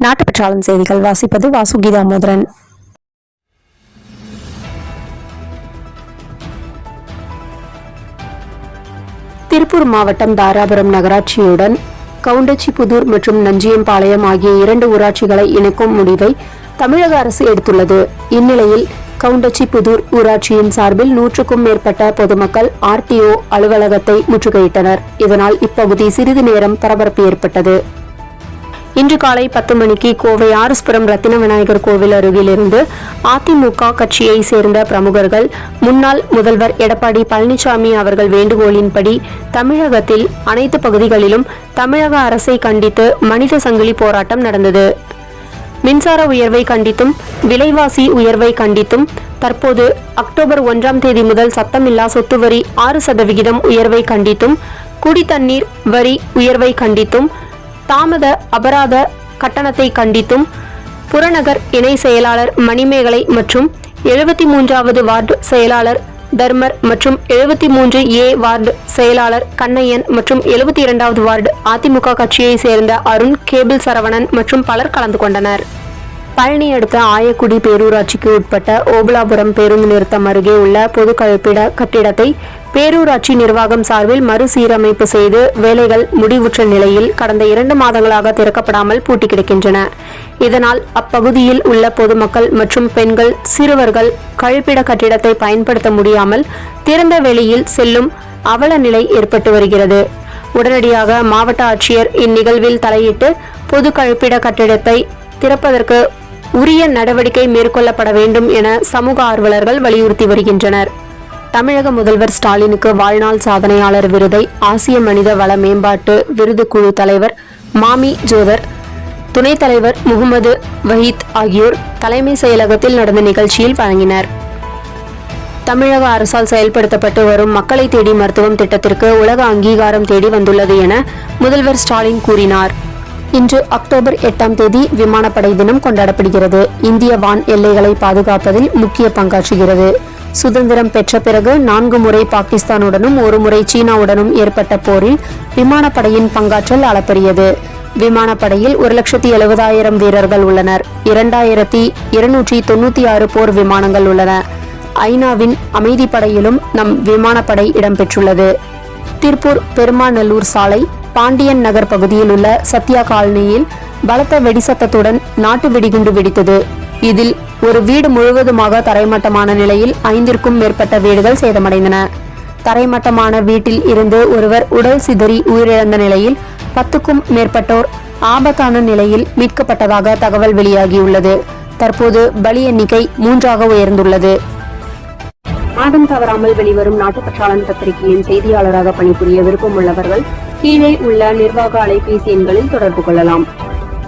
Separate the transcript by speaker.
Speaker 1: நாட்டுப்பற்றாளன் செய்திகள் வாசிப்பது வாசுகி தாமோதரன் திருப்பூர் மாவட்டம் தாராபுரம் நகராட்சியுடன் கவுண்டச்சிபுதூர் மற்றும் நஞ்சியம்பாளையம் ஆகிய இரண்டு ஊராட்சிகளை இணைக்கும் முடிவை தமிழக அரசு எடுத்துள்ளது. இந்நிலையில் கவுண்டச்சிபுதூர் ஊராட்சியின் சார்பில் நூற்றுக்கும் மேற்பட்ட பொதுமக்கள் ஆர்டிஓ அலுவலகத்தை முற்றுகையிட்டனர். இதனால் இப்பகுதி சிறிது நேரம் பரபரப்பு ஏற்பட்டது. இன்று காலை பத்து மணிக்கு கோவை ஆர்எஸ்புரம் ரத்தின விநாயகர் கோவில் அருகிலிருந்து அதிமுக கட்சியை சேர்ந்த பிரமுகர்கள் முன்னாள் முதல்வர் எடப்பாடி பழனிசாமி அவர்கள் வேண்டுகோளின்படி தமிழகத்தில் அனைத்து பகுதிகளிலும் தமிழக அரசை கண்டித்து மனித சங்கிலி போராட்டம் நடந்தது. மின்சார உயர்வை கண்டித்தும் விலைவாசி உயர்வை கண்டித்தும் தற்போது அக்டோபர் ஒன்றாம் தேதி முதல் சத்தமில்லா சொத்து வரி ஆறு சதவிகிதம் உயர்வை கண்டித்தும் குடித்தண்ணீர் வரி உயர்வை கண்டித்தும் தாமத அபராத கட்டணத்தை கண்டித்தும் புறநகர் இணை செயலாளர் மணிமேகலை மற்றும் எழுபத்தி மூன்றாவது வார்டு செயலாளர் தர்மர் மற்றும் எழுபத்தி மூன்று ஏ வார்டு செயலாளர் கண்ணையன் மற்றும் எழுபத்தி இரண்டாவது வார்டு அதிமுக கட்சியை சேர்ந்த அருண் கேபிள் சரவணன் மற்றும் பலர் கலந்து கொண்டனர். பழனி அடுத்த ஆயக்குடி பேரூராட்சிக்கு உட்பட்ட ஓபலாபுரம் பேருந்து நிறுத்தம் அருகே உள்ள பொது கழிப்பிட கட்டிடத்தை பேரூராட்சி நிர்வாகம் சார்பில் மறுசீரமைப்பு செய்து வேலைகள் முடிவுற்ற நிலையில் கடந்த இரண்டு மாதங்களாக திறக்கப்படாமல் பூட்டி கிடக்கின்றன. இதனால் அப்பகுதியில் உள்ள பொதுமக்கள் மற்றும் பெண்கள் சிறுவர்கள் கழிப்பிட கட்டிடத்தை பயன்படுத்த முடியாமல் திறந்த வெளியில் செல்லும் அவல நிலை ஏற்பட்டு வருகிறது. உடனடியாக மாவட்ட ஆட்சியர் இந்நிகழ்வில் தலையிட்டு பொது கழிப்பிட கட்டிடத்தை திறப்பதற்கு உரிய நடவடிக்கை மேற்கொள்ளப்பட வேண்டும் என சமூக ஆர்வலர்கள் வலியுறுத்தி வருகின்றனர். தமிழக முதல்வர் ஸ்டாலினுக்கு வாழ்நாள் சாதனையாளர் விருதை ஆசிய மனித வள மேம்பாட்டு விருது குழு தலைவர் மாமி ஜோதர் துணைத் தலைவர் முகமது வஹீத் ஆகியோர் தலைமை செயலகத்தில் நடந்த நிகழ்ச்சியில் வழங்கினர். தமிழக அரசால் செயல்படுத்தப்பட்டு வரும் மக்களை தேடி மருத்துவம் திட்டத்திற்கு உலக அங்கீகாரம் தேடி வந்துள்ளது என முதல்வர் ஸ்டாலின் கூறினார். இன்று அக்டோபர் எட்டாம் தேதி விமானப்படை தினம் கொண்டாடப்படுகிறது. இந்திய வான் எல்லைகளை பாதுகாப்பதில் முக்கிய பங்காற்றுகிறது. சுதந்திரம் பெற்ற பிறகு நான்கு முறை பாகிஸ்தானுடனும் ஒரு முறை சீனாவுடனும் ஏற்பட்ட போரில் விமானப்படையின் பங்காற்றல் அளப்பரியது விமானப்படையில் ஒரு லட்சத்தி எழுபதாயிரம் வீரர்கள் உள்ளனர். இரண்டாயிரத்தி இருநூற்றி தொண்ணூத்தி ஆறு போர் விமானங்கள் உள்ளன. ஐநாவின் அமைதிப்படையிலும் நம் விமானப்படை இடம்பெற்றுள்ளது. திருப்பூர் பெருமாநல்லூர் சாலை பாண்டியன் நகர் பகுதியில் உள்ள சத்யா காலனியில் பலத்த வெடிசத்தத்துடன் நாட்டு வெடிகுண்டு வெடித்தது. இதில் ஒரு வீடு முழுவதுமாக தரைமட்டமான நிலையில் ஐந்திற்கும் மேற்பட்ட வீடுகள் சேதமடைந்தன. தரைமட்டமான வீட்டில் இருந்து ஒருவர் உடல் சிதறி உயிரிழந்த நிலையில் பத்துக்கும் மேற்பட்டோர் ஆபத்தான நிலையில் மீட்கப்பட்டதாக தகவல் வெளியாகியுள்ளது. தற்போது பலி எண்ணிக்கை மூன்றாக உயர்ந்துள்ளது. மாதம் தவறாமல் வெளிவரும் நாட்டுப்பற்றாளன் பத்திரிகையின் செய்தியாளராக பணிபுரிய விருப்பம் உள்ளவர்கள் கீழே உள்ள நிர்வாக அலைபேசி எண்களில் தொடர்பு கொள்ளலாம்.